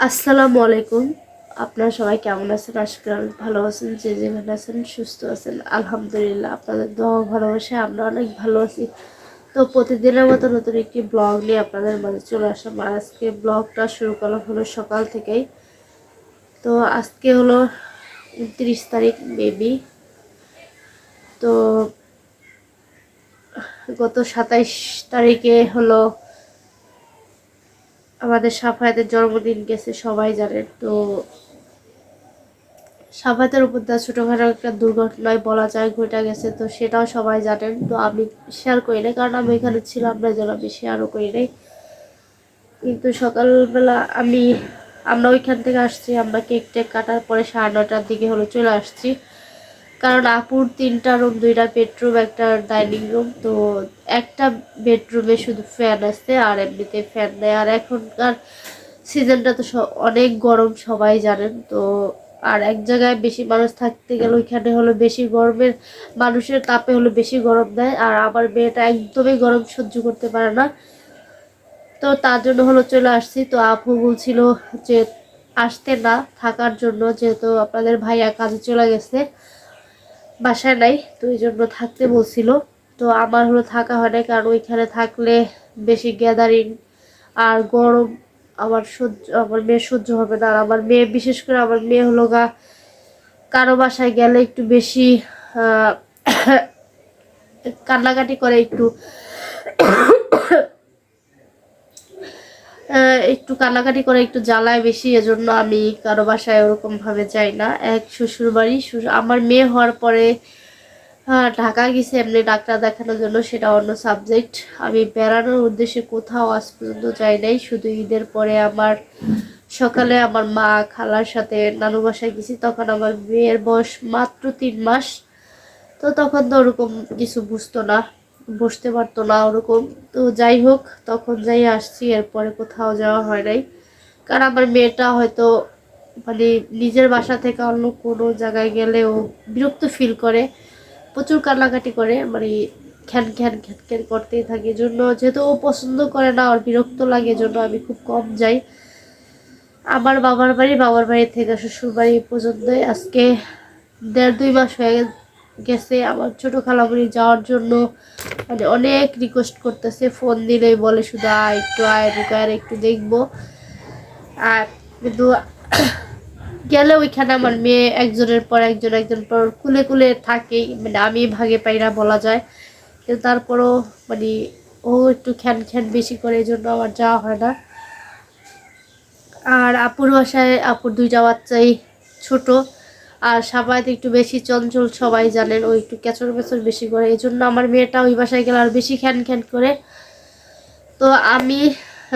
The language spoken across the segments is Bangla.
আসসালামু আলাইকুম আপনারা সবাই কেমন আছেন? আশা ভালো আছেন, যে যেখানে আছেন সুস্থ আছেন। আলহামদুলিল্লাহ, আপনাদের দোয়া ভালোবাসে আমরা অনেক ভালো আছি। তো প্রতিদিনের মতো নতুন একটি ব্লগ নিয়ে আপনাদের মাঝে চলে আসলাম। আর আজকে ব্লগটা শুরু করা হলো সকাল থেকেই। তো আজকে হলো উনত্রিশ তারিখ বেবি তো গত সাতাইশ তারিখে হলো আমাদের সাফায়াতের জন্মদিন গেছে, সবাই জানেন তো সাফায়াতের উপর দিয়ে ছোটোখাটো একটা দুর্ঘটনায় বলা যায়, ঘটে গেছে, তো সেটাও সবাই জানেন। তো আমি শেয়ার করি নাই, কারণ আমি এখানে ছিলাম না যেন আমি শেয়ারও করি নাই। কিন্তু সকালবেলা আমি, আমরা ওইখান থেকে আসছি, আমরা কেক টেক কাটার পরে সাড়ে নটার দিকে হলো চলে আসছি। কারণ আপুর তিনটা রুম দুইটা বেডরুম একটা ডাইনিং রুম তো একটা বেডরুমে শুধু ফ্যান আছে আর এমনিতে ফ্যান নেই। আর এখনকার সিজনটা তো অনেক গরম, সবাই জানেন, তো আর এক জায়গায় বেশি মানুষ থাকতে গেলে ওইখানে হলো বেশি গরমের, মানুষের তাপে হলো বেশি গরম দেয়, আর আমার মেয়েটা একদমই গরম সহ্য করতে পারে না। তো তার জন্য হলো চলে আসছি, তো আপু বলছিল যে আসতে না থাকার জন্য, যেহেতু আপনাদের ভাইয়া কাজে চলে গেছে বাসায় নাই, তো এই জন্য থাকতে বলছিল। তো আমার হলো থাকা হয় না কারণ ওইখানে থাকলে বেশি গ্যাদারিং আর গরম আমার সহ্য, আমার মেয়ে সহ্য হবে না। আর আমার মেয়ে, বিশেষ করে আমার মেয়ে হলো গা, কারও বাসায় গেলে একটু বেশি কান্নাকাটি করে একটু। একটু কান্নাকাটি করে, একটু জ্বালায় বেশি, এজন্য আমি কারও বাসায় ওরকমভাবে যাই না। এক শ্বশুর বাড়ি আমার মেয়ে হওয়ার পরে ঢাকা গেছে, এমনি ডাক্তার দেখানোর জন্য, সেটা অন্য সাবজেক্ট। আমি বেড়ানোর উদ্দেশ্যে কোথাও আজ পর্যন্ত যাই নাই, শুধু ঈদের পরে আমার সকালে আমার মা খালার সাথে নানু বাসায় গেছি, তখন আমার মেয়ের বয়স মাত্র তিন মাস। তো তখন তো ওরকম কিছু বুঝতো না। বসতে পারতো না ওরকম। তো যাই হোক, তখন যাই আসছি, এরপরে কোথাও যাওয়া হয় নাই। কারণ আমার মেয়েটা হয়তো মানে নিজের বাসা থেকে অন্য কোনো জায়গায় গেলে ও বিরক্ত ফিল করে, প্রচুর কান্নাকাটি করে মানে খ্যান খ্যান খ্যান খ্যান করতেই থাকে। জন্য যেহেতু ও পছন্দ করে না, ওর বিরক্ত লাগে জন্য আমি খুব কম যাই। আমার বাবার বাড়ি বাবার বাড়ি থেকে শ্বশুর বাড়ি পর্যন্তই। আজকে দেড় দুই মাস হয়ে গেছে আমার ছোট খালামুড়ি যাওয়ার জন্য। মানে অনেক রিকোয়েস্ট করতেছে ফোন দিলেই বলে শুধু আয় একটু আয় ঢুকে আর একটু দেখব। আর কিন্তু গেলে ওইখানে আমার মেয়ে একজনের পর একজন একজন পর কুলে কুলে থাকেই মানে আমি ভাগে পাই না বলা যায়। কিন্তু তারপরও মানে ও একটু খ্যান খ্যান বেশি করে এই জন্য আমার যাওয়া হয় না। আর আপুর বাসায়, আপুর দুইটা বাচ্চাই ছোট। আর সাবাইতে একটু বেশি চঞ্চল সবাই জানেন, ও একটু কেচর বেচর বেশি করে। এই জন্য আমার মেয়েটা ওই বাসায় গেলে আর বেশি খ্যান খ্যান করে। তো আমি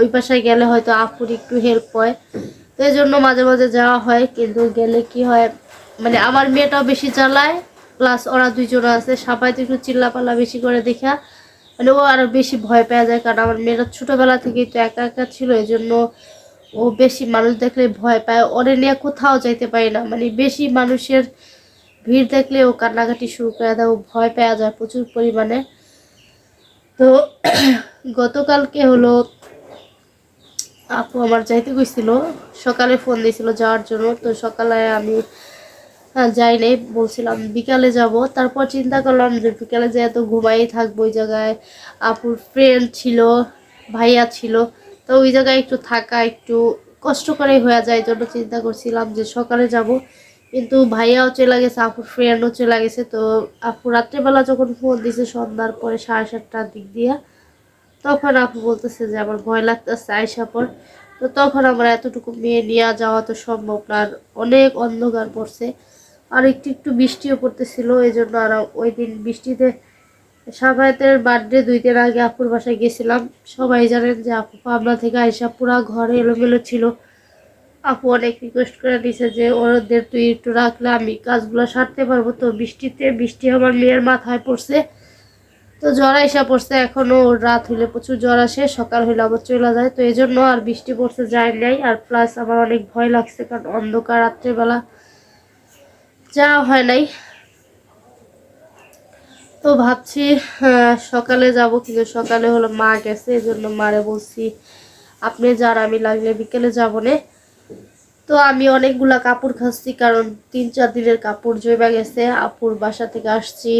ওই বাসায় গেলে হয়তো আপুর একটু হেল্প হয়। তো এই জন্য মাঝে মাঝে যাওয়া হয়, কিন্তু গেলে কি হয় মানে আমার মেয়েটাও বেশি চালায় প্লাস ওরা দুইজন আছে। সাবাইতে একটু চিল্লাপাল্লা বেশি করে দেখা মানে ও আরও বেশি ভয় পাওয়া যায়, কারণ আমার মেয়েটা ছোটোবেলা থেকেই তো একা একা ছিল এই জন্য ও বেশি মানুষ দেখলে ভয় পায়। ওরে নিয়ে কোথাও যাইতে পারি না। মানে বেশি মানুষের ভিড় দেখলে ও কান্নাকাটি শুরু করে দেয়। ও ভয় পাওয়া যায় প্রচুর পরিমাণে। তো গতকালকে হলো আপু আমার যাইতে গেছিল। সকালে ফোন দিয়েছিল যাওয়ার জন্য। তো সকালে আমি যাই নাই বলছিলাম বিকালে যাব। তারপর চিন্তা করলাম যে বিকালে যেয়ে তো ঘুমাই থাকব ওই জায়গায়। আপুর ফ্রেন্ড ছিল, ভাইয়া ছিল। তো ওই জায়গায় একটু থাকা, একটু কষ্ট করে হয়ে যায় জন্য চিন্তা করছিলাম যে সকালে যাব। কিন্তু ভাইয়াও চলে গেছে, আপুর ফ্রেন্ডও চলে গেছে, তো আপু রাত্রেবেলা যখন ফোন দিছে সন্ধ্যার পরে সাড়ে সাতটার দিক দিয়ে, তখন আপু বলতেছে যে আমার ভয় লাগতেছে আয়সা পর। তো তখন আমার এতটুকু মেয়ে নিয়ে যাওয়া তো সম্ভব না, আর অনেক অন্ধকার পড়ছে। আর একটু একটু বৃষ্টিও পড়তেছিল, এই জন্য আর ওই দিন বৃষ্টিতে সাফায়াতের বার্থডে দুই দিন আগে আপুর বাসায় গেছিলাম সবাই জানেন যে আপু পাবনা থেকে আইসা পুরা ঘরে এলোমেলো ছিল। আপু অনেক রিকোয়েস্ট করে দিছে যে ওদের তুই একটু রাখলে আমি কাজগুলো সারতে পারব। তো বৃষ্টিতে বৃষ্টি আমার মেয়ের মাথায় পড়ছে। তো জ্বর আইসা পড়ছে, এখনও ওর রাত হইলে প্রচুর জ্বর আসে, সকাল হইলে আবার চলে যায়। তো এই জন্য আর বৃষ্টি পড়ছে, যায় নাই। আর প্লাস আমার অনেক ভয় লাগছে, কারণ অন্ধকার রাত্রেবেলা। যাওয়া হয় নাই। তো ভাবছি আহ, সকালে যাব কিন্তু সকালে হলো মা গেছে এই জন্য মারে বলছি আপনি যার আমি লাগলে বিকেলে যাব নে। তো আমি অনেকগুলা কাপড় খাচ্ছি কারণ তিন চার দিনের কাপড় জমে গেছে আপুর বাসা থেকে আসছি।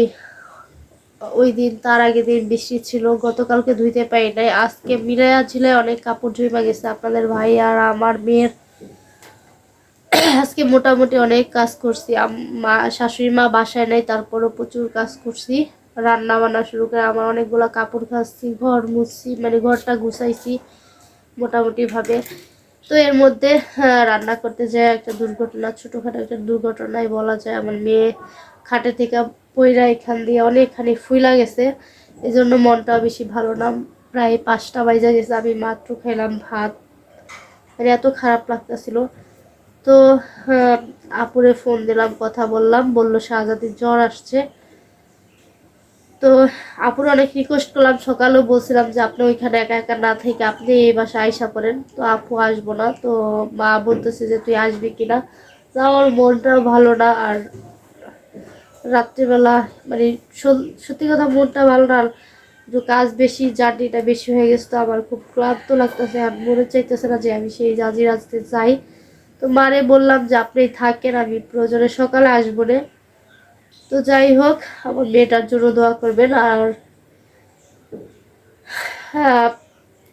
ওই দিন তার আগে দিন বৃষ্টি ছিল গতকালকে ধুইতে পারি নাই আজকে মিলাইয়া ঝিলে অনেক কাপড় জমে গেছে আপনাদের ভাই আর আমার মেয়ের আজকে মোটামুটি অনেক কাজ করছি। মা শাশুড়ি মা বাসায় নাই তারপরও প্রচুর কাজ করছি। রান্না বান্না শুরু করে আমার অনেকগুলো কাপড় খাচ্ছি ঘর মুছছি মানে ঘরটা গুছাইছি মোটামুটি ভাবে তো এর মধ্যে আহ, রান্না করতে যায় একটা দুর্ঘটনা ছোটোখাটো একটা দুর্ঘটনায় বলা যায়। আমার মেয়ে খাটে থেকে পইরা এখান দিয়ে অনেকখানি ফুইলা গেছে। এই জন্য মনটা বেশি ভালো না। প্রায় পাঁচটা বাজে গেছে। আমি মাত্র খেলাম ভাত। মানে এত খারাপ লাগতেছিল। তো আপুরে ফোন দিলাম, কথা বললাম, বলল শাহজাদির জ্বর আসছে। তো, আপুর অনেক রিকোয়েস্ট করলাম, সকালেও বলছিলাম যে আপনি ওইখানে একা একা না থেকে আপনি এই বাসায় আইসা পড়েন। তো আপু আসব না, তো মা বলতেছে যে তুই আসবি কিনা। তা আমার মনটাও ভালো না, আর রাত্রিবেলা মানে সত্যি কথা মনটা ভালো না একটু কাজ বেশি, জার্নিটা বেশি হয়ে গেছে, তো আমার খুব ক্লান্ত লাগতেছে, আর মনে চাইতেছে না যে আমি সেই জাজি রাজতে যাই। তো মারে বললাম যে, আপনি থাকেন, আমি প্রয়োজনে সকালে আসব রে। তো যাই হোক, আমার মেয়েটার জন্য দোয়া করবেন। আর হ্যাঁ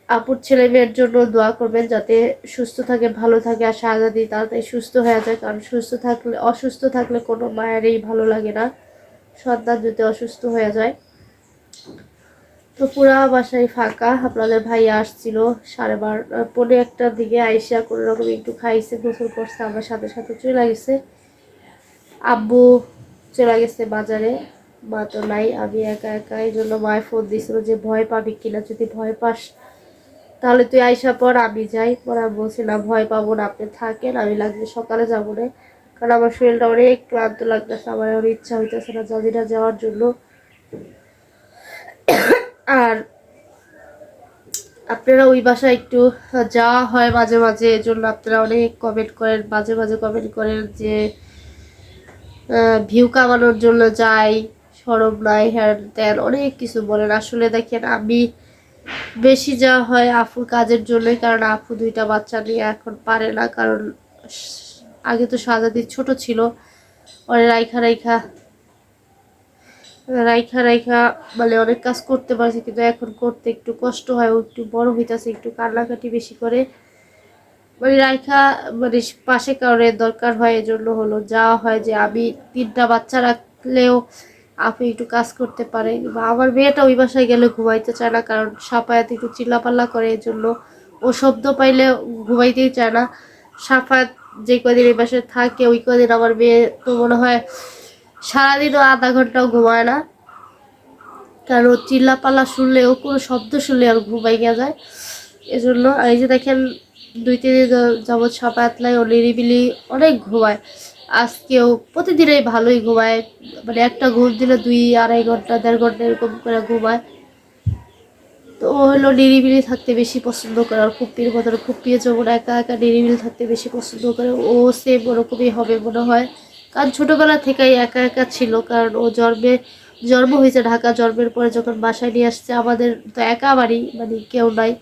আপুর ছেলে মেয়ের জন্য দোয়া করবেন যাতে সুস্থ থাকে, ভালো থাকে, আর সাজা শাহজাদি তাড়াতাড়ি সুস্থ হয়ে যায়। কারণ সুস্থ থাকলে, অসুস্থ থাকলে কোনো মায়েরই ভালো লাগে না। সন্তান যদি অসুস্থ হয়ে যায় তো পুরা বাসায় ফাঁকা। আপনাদের ভাই আসছিল সাড়ে বার পনেরো একটার দিকে আইসা কোনো রকম একটু খাইছে, গোসল করছে, আমার সাথে সাথে চলে গেছে। আব্বু চলে গেছে বাজারে, মা তো নাই, আমি একা একা, এই জন্য মায় ফোন দিয়েছিল যে ভয় পাবি কিনা, যদি ভয় পাস তাহলে তুই আইসা পর আমি যাই। পর আমি বলছি না ভয় পাবো না, আপনি থাকেন, আমি লাগবে সকালে যাব না কারণ আমার শরীরটা অনেক ক্লান্ত লাগতেছে, আমার অনেক ইচ্ছা হইতেছে না জাজিরা যাওয়ার জন্য। আর আপনারা ওই বাসায় একটু যাওয়া হয় মাঝে মাঝে এর জন্য আপনারা অনেক কমেন্ট করেন, মাঝে মাঝে কমেন্ট করেন যে ভিউ কামানোর জন্য যাই, সরব নাই, হ্যান ত্যান, অনেক কিছু বলেন। আসলে দেখেন, আমি বেশি যাওয়া হয় আফুর কাজের জন্যই, কারণ আফু দুইটা বাচ্চা নিয়ে এখন পারে না, কারণ আগে তো সাজাদি ছোট ছিল অনেক রাইখা রাইখা রাইখা রাইখা মানে অনেক কাজ করতে পারছি, কিন্তু এখন করতে একটু কষ্ট হয় একটু বড় হইতাছে, একটু কান্নাকাটি বেশি করে। মানে রাইখা মানে পাশে কারণে দরকার হয়, এজন্য হলো যাওয়া হয় যে আমি তিনটা বাচ্চা রাখলেও আপনি একটু কাজ করতে পারে বা আমার মেয়েটা ওই বাসায় গেলে ঘুমাইতে চায় না, কারণ সাফায়াত একটু চিল্লাপাল্লা করে এই জন্য ও শব্দ পাইলে ঘুমাইতেই চায় না। সাফায়াত যে কদিন এই বাসায় থাকে, ওই কদিন আমার মেয়ে তো মনে হয় সারাদিনও আধা ঘন্টাও ঘুমায় না। কারণ চিল্লাপাল্লা শুনলে ও কোনো শব্দ শুনলে আর ঘুমাই গিয়ে যায়। এজন্য এই যে দেখেন, দুই, তিন দিন যাবৎ সাপাতলায় ও নিরিবিলি অনেক ঘুমায়। আজকেও প্রতিদিনই ভালোই ঘুমায়। মানে একটা ঘুম দিলে দুই, আড়াই ঘণ্টা, দেড় ঘণ্টা এরকম করে ঘুমায়। তো ও হলো নিরিবিলি থাকতে বেশি পছন্দ করে, আর কুপ্পির মতন কুপ্পিয়ে যেমন, একা একা নিরিবিলি থাকতে বেশি পছন্দ করে। ও সেম ওরকমই হবে মনে হয়। কারণ ছোটোবেলা থেকেই একা একা ছিল, কারণ ও জন্মে, জন্ম হয়েছে ঢাকা, জন্মের পরে যখন বাসায় নিয়ে আসছে, আমাদের তো একা বাড়ি মানে কেউ নাই,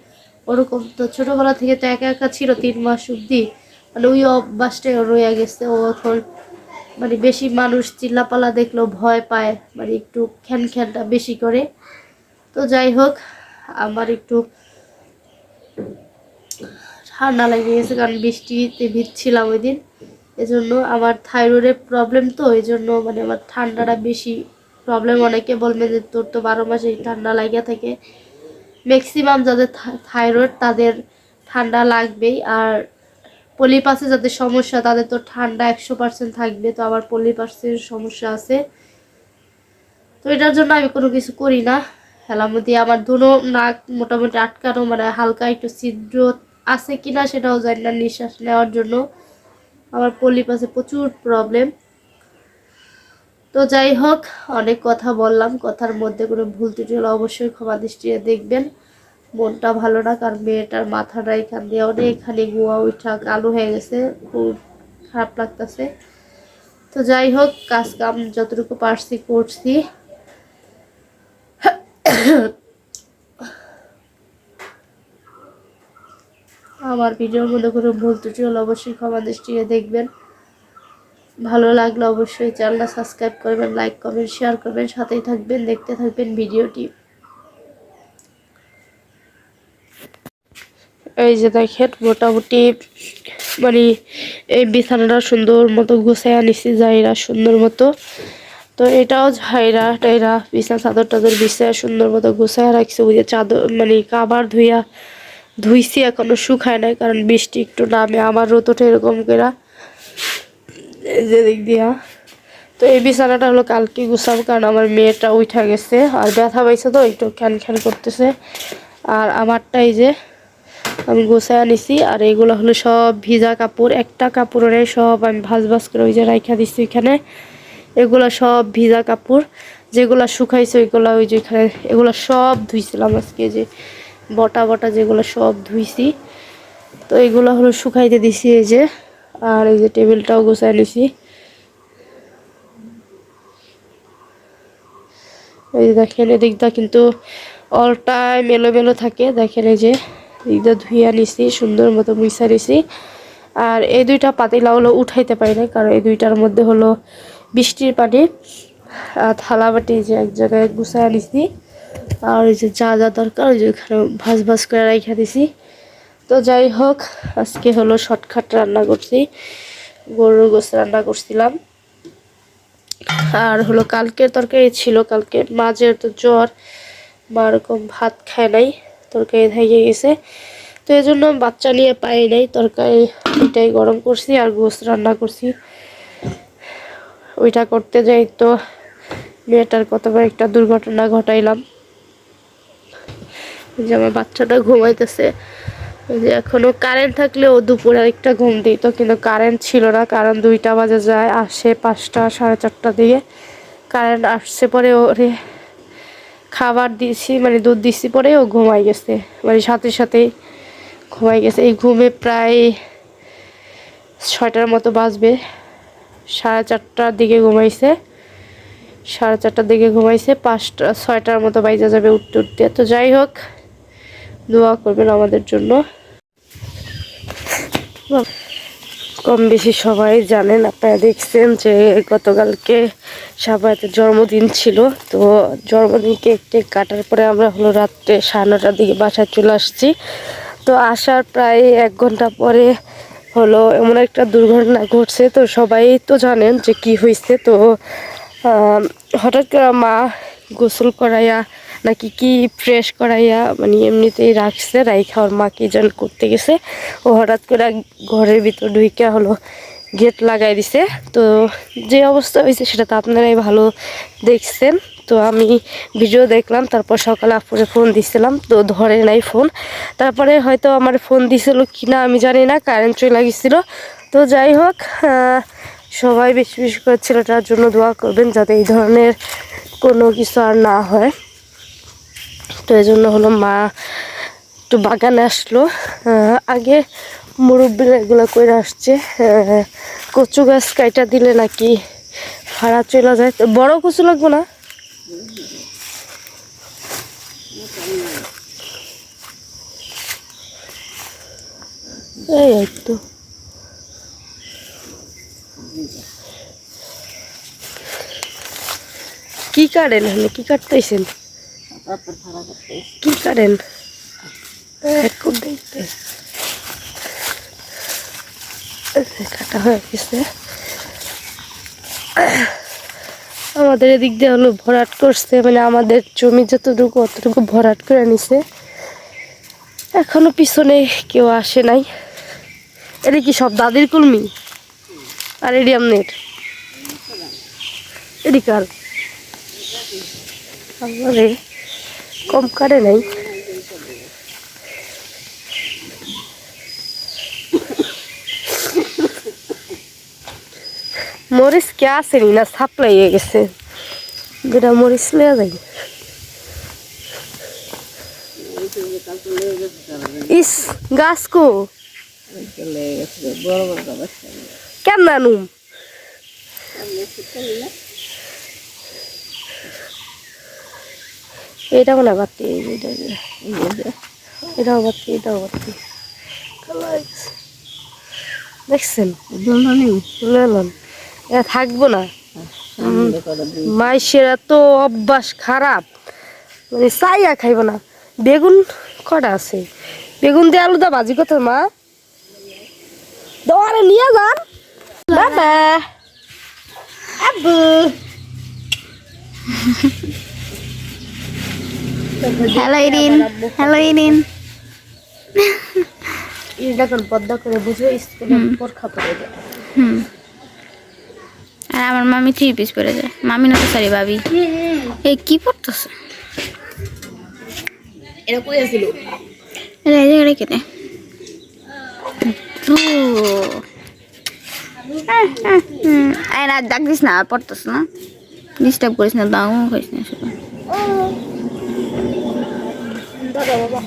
ওরকম তো ছোটোবেলা থেকে তো একা একা ছিল তিন মাস অব্দি মানে ওই অভ্যাসটাই রয়ে গেছে, ও এখন মানে বেশি মানুষ চিল্লাপালা দেখলেও ভয় পায় মানে একটু খ্যান খ্যানটা বেশি করে। তো যাই হোক, আমার একটু ঠান্ডা লেগে গেছে, কারণ বৃষ্টিতে ভিজছিলাম ওই দিন। এজন্য আমার থাইরয়েডের প্রবলেম তো এই জন্য মানে আমার ঠান্ডাটা বেশি প্রবলেম অনেকে বলবে যে তোর তো বারো মাসে ঠান্ডা লাগিয়া থাকে। ম্যাক্সিমাম যাদের থাইরয়েড তাদের ঠান্ডা লাগবেই। আর পলিপাসে যাদের সমস্যা, তাদের তো ঠান্ডা একশো পার্সেন্ট থাকবে। তো আমার পলিপাসের সমস্যা আছে। তো এটার জন্য আমি কোনো কিছু করি না। হেলামো দিয়ে আমার দুনো নাক মোটামুটি আটকানো মানে হালকা একটু ছিদ্র আছে কিনা সেটাও জানি না, নিঃশ্বাস নেওয়ার জন্য। আমার পলিপাসে প্রচুর প্রবলেম তো যাই হোক, অনেক কথা বললাম, কথার মধ্যে কোনো ভুল ত্রুটি হলে অবশ্যই ক্ষমা দৃষ্টিতে দেখবেন। মনটা ভালো না, কারণ মেয়েটার মাথাটা এখান দিয়ে অনেকখানি গুয়া উঠা কালো হয়ে গেছে, খুব খারাপ লাগতেছে। তো যাই হোক কাজ কাম যতটুকু পারছি, করছি। আমার ভিডিওর মধ্যে কোনো ভুল ত্রুটি হলে অবশ্যই ক্ষমা দৃষ্টিতে দেখবেন। ভালো লাগলে অবশ্যই চ্যানেলটা সাবস্ক্রাইব করবেন লাইক কমেন্ট শেয়ার করবেন, সাথেই থাকবেন, দেখতে থাকবেন ভিডিওটি। এই যে দেখেন, মোটামুটি মানে এই বিছানাটা সুন্দর মতো গুছাই আনিছি যাইরা সুন্দর মতো। তো এটাও ঝাইরা টাইরা বিছানা চাদর টাদর বিছায় সুন্দর মতো গুছায় রাখছে, ওই যে চাদর মানে কাবার ধুইয়া ধুইছি, এখনও শুকায় নাই, কারণ বৃষ্টি একটু নামে, আমার ওঠে এরকম করে। এই যে দিক দিয়া। তো এই বিছানাটা হলো কালকে গুছাবো, কারণ আমার মেয়েটা উঠা গেছে, আর ব্যথা পাইছে তো, একটু খ্যান খ্যান করতেছে। আর আমারটাই যে আমি গোছায় আনিছি, আর এগুলো হলো সব ভিজা কাপড়, একটা কাপড়ের সব আমি ভাজ ভাজ করে ওই যে রাইখা দিচ্ছি এখানে এগুলো সব ভিজা কাপড়, যেগুলো শুকাইছে ওইগুলো ওই যে এখানে, এগুলো সব ধুইছিলাম আজকে যে বটা বটা যেগুলো সব ধুইছি। তো এগুলো হলো শুকাইতে দিছি এই যে, আর এই যে টেবিলটাও গোছায় নিছি। এই যে দেখেন, এদিকটা কিন্তু অল টাইম এলোমেলো থাকে। দেখেন এই যে, এদিকটা ধুইয়া নিছি, সুন্দর মতো মুইসা নিছি। আর এই দুইটা পাতিলা হলো উঠাইতে পারি না কারণ এই দুইটার মধ্যে হলো বৃষ্টির পানি। আর থালা বাটি যে এক জায়গায় গুছাই নিছি। আর ওই যে যা যা দরকার, ওই যে ওখানে ভাজ ভাজ করে রাইখা দিছি। তো যাই হোক, আজকে হলো শর্টকাট রান্না করছি, গরুর গোস রান্না করছিলাম। আর হলো কালকের তরকারি ছিল, কালকে মাঝের তো জ্বর, মা এরকম ভাত খায় নাই, তরকারি থেকে গেছে। তো এই জন্য বাচ্চা নিয়ে পাই নাই, তরকারি ওইটাই গরম করছি আর গোস রান্না করছি। ওইটা করতে যাই তো, মেয়েটার কতবার একটা দুর্ঘটনা ঘটাইলাম। যে আমার বাচ্চাটা ঘুমাইতেছে। যে এখনও কারেন্ট থাকলে ও দুপুরে একটা ঘুম দিত, কিন্তু কারেন্ট ছিল না, কারণ দুইটা বাজে যায়, আসে পাঁচটা, সাড়ে চারটার দিকে কারেন্ট আসছে পরে ওরে খাবার দিয়েছি মানে দুধ দিচ্ছি পরে ও ঘুমাই গেছে মানে সাথে সাথেই ঘুমাই গেছে। এই ঘুমে প্রায় ছয়টার মতো বাজবে, সাড়ে চারটার দিকে ঘুমাইছে, সাড়ে চারটার দিকে ঘুমাইছে, পাঁচটা, ছয়টার মতো বাইজা যাবে উঠতে উঠতে। তো যাই হোক দোয়া করবেন আমাদের জন্য। কম বেশি সবাই জানেন, আপনারা দেখছেন যে গতকালকে সাবায়াতের জন্মদিন ছিল। তো জন্মদিন কেক টেক কাটার পরে আমরা হলো রাত্রে সাড়ে নটার দিকে বাসায় চলে আসছি। তো আসার প্রায় এক ঘণ্টা পরে হলো এমন একটা দুর্ঘটনা ঘটছে। তো সবাই তো জানেন যে কি হয়েছে। তো হঠাৎ করে মা গোসল করাইয়া নাকি কি ফ্রেশ করাইয়া মানে এমনিতেই রাখছে, রাইখা ওর মা কি যেন করতে গেছে। ও হঠাৎ করে ঘরের ভিতর ঢুইকা হলো গেট লাগাই দিছে। তো যে অবস্থা হয়েছে সেটা তো আপনারাই ভালো দেখছেন। তো আমি ভিডিও দেখলাম, তারপর সকালে আপুরে ফোন দিছিলাম, তো ধরে নাই ফোন তারপরে হয়তো আমার ফোন দিছিল কি না আমি জানি না কারেন্ট চলে গেছিল। তো যাই হোক সবাই বেশি বেশি করে ছেলেটার জন্য দোয়া করবেন, যাতে এই ধরনের কোনো কিছু আর না হয়। তো এই জন্য হলো মা একটু বাগানে আসলো। আগে মুরব্বীরা এগুলো করে আসছে। কচু গাছ কাইটা দিলে নাকি ভাড়া চলে যায়। বড় কচু লাগবো না? এই তো। কি কাটেন হলে কি কাটতেছেন? কি কাটেন কাটা হয়ে গেছে। আমাদের এদিক দিয়ে হলো ভরাট করছে মানে আমাদের জমি যতটুকু অতটুকু ভরাট করে নিছে। এখনও পিছনে কেউ আসে নাই। এটা কি সব দাদির কলমি? আর এডি আমনের? এডি কার? আমারে কম কাটে নাই। মরিচ কে আসেনি না? সাপ্লাই গেছে। দুটা মরিচ লেয়া যাই। ইস, গাছ কো? কেন নানুম এটা মনে বাতি এটাও বাতি এটাও বাতি। দেখছেন? লন এ, থাকব না। মাইসের এত অভ্যাস খারাপ। মানে চাইয়া খাইব না। বেগুন কটা আছে? বেগুন দিয়ে আলুদা ভাজি কত মা। দোয়ারে নিয়ে যান। বাবা। আব্বু। হ্যালো ইরিন হ্যালো ইরিন কোন পদ্মা করে বুঝো স্কুলে পরীক্ষা পড়ে যায়। হুম। আর আমার মামি থ্রি পিস পরে যায়। মামি না তো সরি ভাবি। এই কি পড়তেছে? কই এই না ডাক দিস না পড়তেছ না। ডিস্টার্ব করিস না দাও করিস না শুধু। বাবা!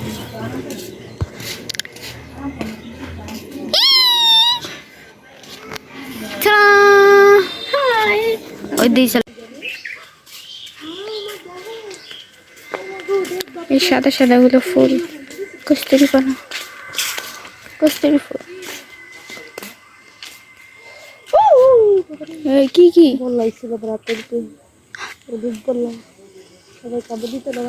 ওই দিই চল এই সাদা গুলো ফুল। কস্তুরি পানা কস্তুরি ফুল। কি কি? বললাইছিল রাতে ওদিক বললাম, সবাই কাবু দিতে না